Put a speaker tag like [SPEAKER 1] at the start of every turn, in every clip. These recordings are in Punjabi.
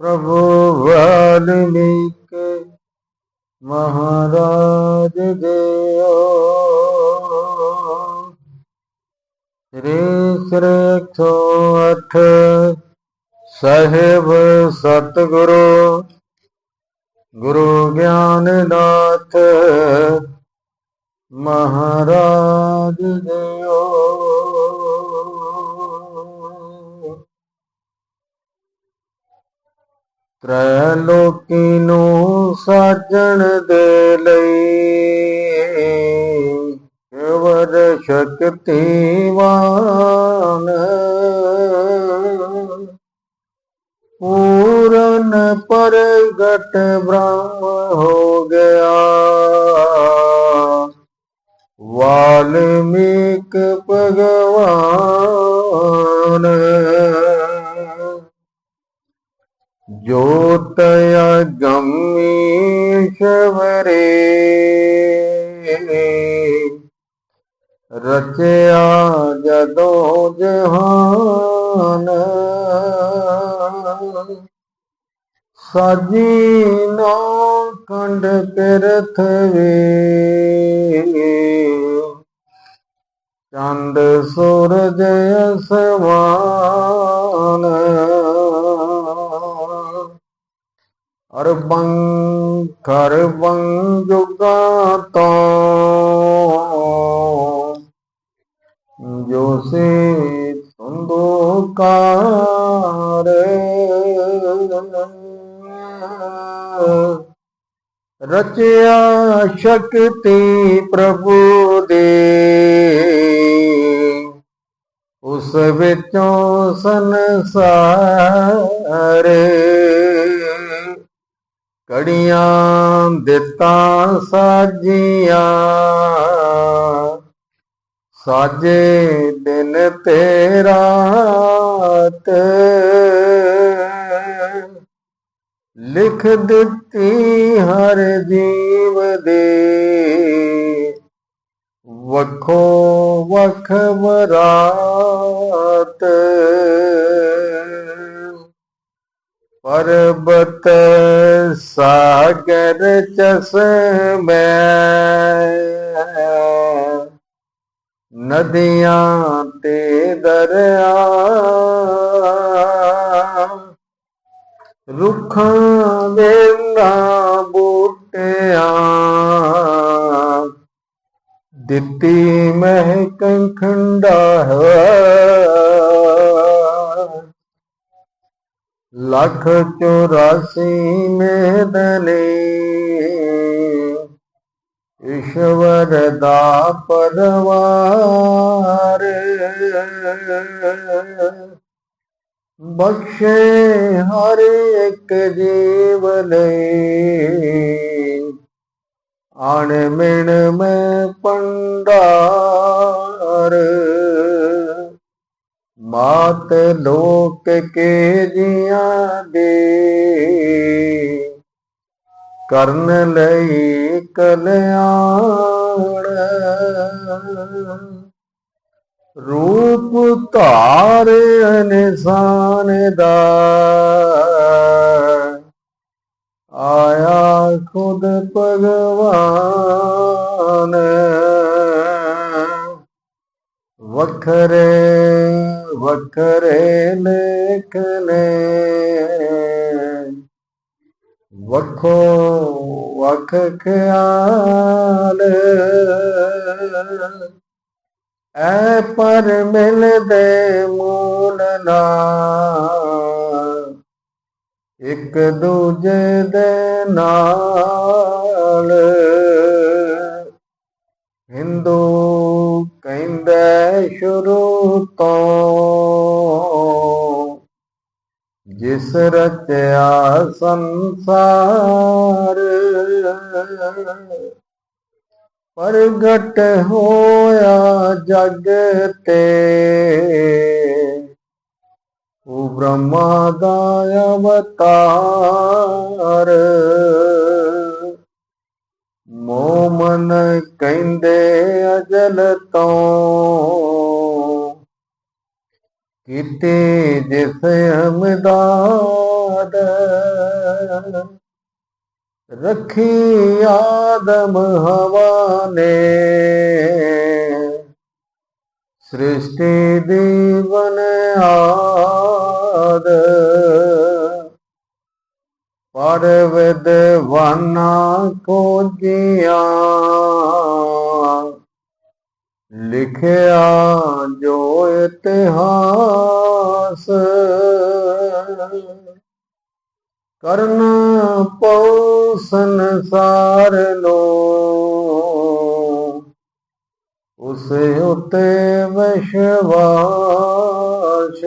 [SPEAKER 1] प्रभु वाल्मीकि महाराज देव श्री श्री एक सौ अठ ਸਾਹਿਬ ਸਤਿਗੁਰੂ ਗੁਰੂ ਗਿਆਨਨਾਥ ਮਹਾਰਾਜ ਜੀਓ ਤ੍ਰੈ ਲੋਕੀ ਨੂੰ ਸਾਜਣ ਦੇ ਲਈ। ਕਵਰ ਸ਼ਕਤੀਵਾਨ ਪੂਰਨ ਪ੍ਰਗਟ ਬ੍ਰਹਮ ਹੋ ਗਿਆ। ਵਾਲਮੀਕ ਭਗਵਾਨ। ਜੋਤ ਅਗੰਮੀ ਸ਼ਵਰੇ ਰਚਿਆ ਜਦੋਂ ਜਹਾਨ ਸਾਜੀ ਨਾ ਕੰਡ ਪਿਰਥ ਵੇ। ਚੰਦ ਸੂਰਜ ਅਸਮਾਨ ਬੰ ਕਰ ਕਰਬੰ ਜੁਗਾ ਤੋਂ। ਜੋ ਸੇ ਤੁੰਦੋਕਾਰ ਰਚਿਆ ਸ਼ਕਤੀ ਪ੍ਰਭੂ ਦੇ, ਉਸ ਵਿੱਚੋਂ ਸੰਸਾਰ ਕੜੀਆਂ ਦਿੱਤਾ ਸਾਜੀਆਂ ਸਾਜੇ ਦਿਨ ਤੇ ਰਾਤ ਲਿਖ ਦਿੱਤੀ ਹਰ ਜੀਵ ਦੇ ਵਖੋ ਵਖ ਬਰਾਤ ਪਰਬਤ ਸਾਗਰ ਚਸਮੈ ਨਦੀਆਂ ਤੇ ਦਰਿਆ। ਰੁੱਖਾਂ ਦੇ ਨਾ ਬੂਟਿਆਂ। ਦਿੱਤੀ ਮਹਿਕੰ ਖੰਡਾ ਲੱਖ ਚੁਰਾਸੀ ਮੇਦਨੇ, ਈਸ਼ਵਰ ਦਾ ਪਰਵਾਰ। ਬਖਸ਼ੇ ਹਰ ਇੱਕ ਜੀਵ ਲਈ ਆਣ ਮਿਣ ਮੈਂ ਪੰਡਾਰ ਮਾਤ ਲੋਕ ਕੇ ਜੀਆਂ ਦੇ। ਕਰਨ ਲਈ ਕਲਿਆਣ। ਰੂਪ ਧਾਰ ਅਨਸਾਨ ਦਾ। ਆਇਆ ਖੁਦ ਭਗਵਾਨ। ਵਖਰੇ ਵਖਰੇ ਲੇਖਨੇ ਵਖੋ ਵਖ ਖਿਆਲ। ਐ ਪਰ ਮਿਲਦੇ ਮੂਲ ਨਾਲ ਇੱਕ ਦੂਜੇ ਦੇ ਨਾਲ। ਹਿੰਦੂ ਕਹਿੰਦੇ ਸ਼ੁਰੂ ਤੋਂ ਜਿਸ ਰਚਿਆ ਸੰਸਾਰ ਪ੍ਰਗਟ ਹੋਇਆ ਜਗ ਤੇ, ਉਹ ਬ੍ਰਹਮਾ ਦਾ ਅਵਤਾਰ। ਮੋਮਨ ਕਹਿੰਦੇ ਅਜਲ ਤੋਂ ਜਿਸੇ ਹਮਦਾਦ ਰਖੀ ਆਦਮ ਹਵਾ ਨੇ ਸ੍ਰਿਸ਼ਟੀ ਦੀ ਬਨਿਆਦ ਪਰਵਦ ਵਾਨਾ ਕੋ ਜੀਆਂ। ਲਿਖਿਆ ਜੋ ਇਤਿਹਾਸ ਕਰਨ ਪਉ ਸੰਸਾਰ ਨੂੰ ਉਸ ਉਤੇ ਵਿਸ਼ਵਾਸ।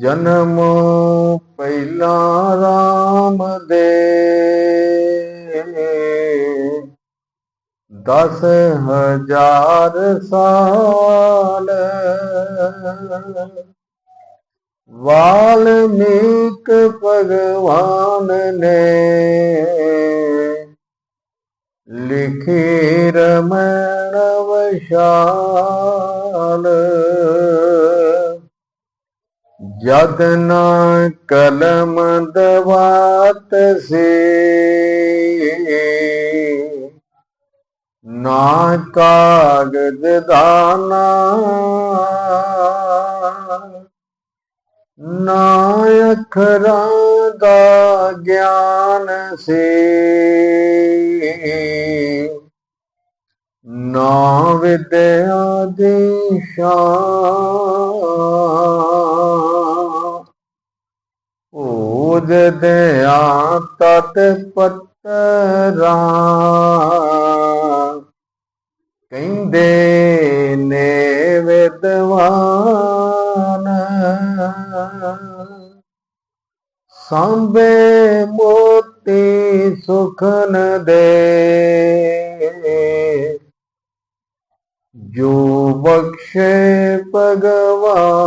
[SPEAKER 1] ਜਨਮ ਪਹਿਲਾ ਰਾਮ ਦੇ ਦਸ ਹਜ਼ਾਰ ਸਾਲ। ਵਾਲਮੀਕ ਭਗਵਾਨ ਨੇ ਲਿਖੀ ਰਮਣ ਵਸ਼ਾਲ। ਜਦ ਕਲਮ ਦਵਾਤ ਸੇ ਨਾ ਕਾਗਦ ਦਾਨਾ। ਨਾ ਅਖਰਾਂ ਦਾ ਗਿਆਨ ਸੇ। ਨਾ ਵਿਦਿਆ ਦੀ ਸ਼ਾਨ। ਉਦ ਦਿਆ ਤਤ ਪਤਰਾ ਕਹਿੰਦੇ ਨੇ ਵਿਦਵਾਨ ਸੰਬੇ ਮੋਤੀ ਸੁਖਨ ਦੇ ਜੋ ਬਖਸ਼ੇ ਭਗਵਾਨ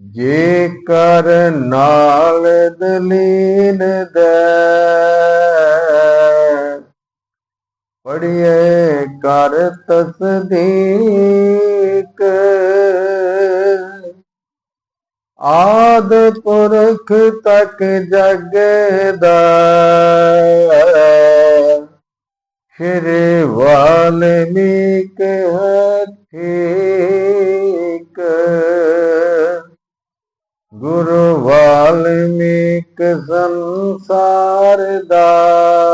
[SPEAKER 1] ਜੇ ਕਰ ਨਾਲ ਦਲੀਨ ਦੇ ਪੜੀਏ ਕਰ ਤਸਦੀਕ। ਆਦ ਪੁਰਖ ਤੱਕ ਜਗਦਾ ਸ਼੍ਰੀ ਵਾਲਮੀਕ ਹਠੀਕ ਗੁਰੂ ਵਾਲਮੀਕ ਸੰਸਾਰ ਦਾ।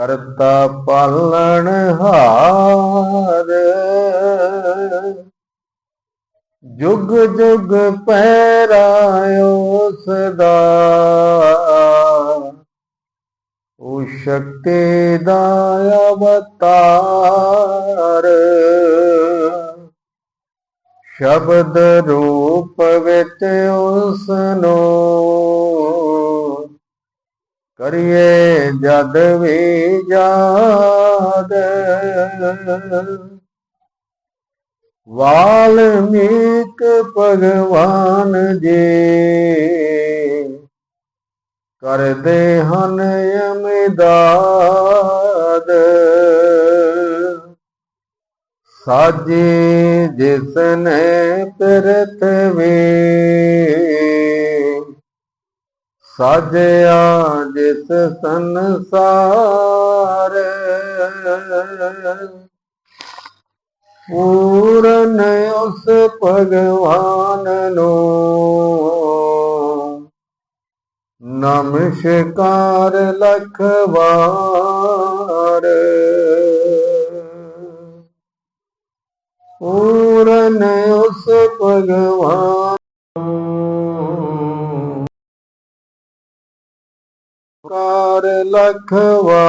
[SPEAKER 1] ਕਰਤਾ ਪਾਲਣ ਹਾਰ। ਜੁਗ ਜੁਗ ਪਹਿਰਾਇਓ ਸਦਾ। ਉਹ ਸ਼ਕਤੀ ਦਾ ਅਵਤਾਰ। ਸ਼ਬਦ ਰੂਪ ਵਿੱਚ ਉਸ ਨੂੰ ਕਰੀਏ ਜਦ ਵੀ ਜਾਦ ਵਾਲਮੀਕ ਭਗਵਾਨ ਜੀ ਕਰਦੇ ਹਨ ਅਮਦਾਦ। ਸਾਜੇ ਜਿਸਨੇ ਪ੍ਰਤਵੇ ਸਾਜਿਆ ਜਿਸ ਸੰਸਾਰ ਪੂਰਨ ਉਸ ਭਗਵਾਨ ਨੂੰ ਨਮਸਕਾਰ ਲਖ ਵਾਰ ਪੂਰਨ ਉਸ ਭਗਵਾਨ ਲਖਵਾ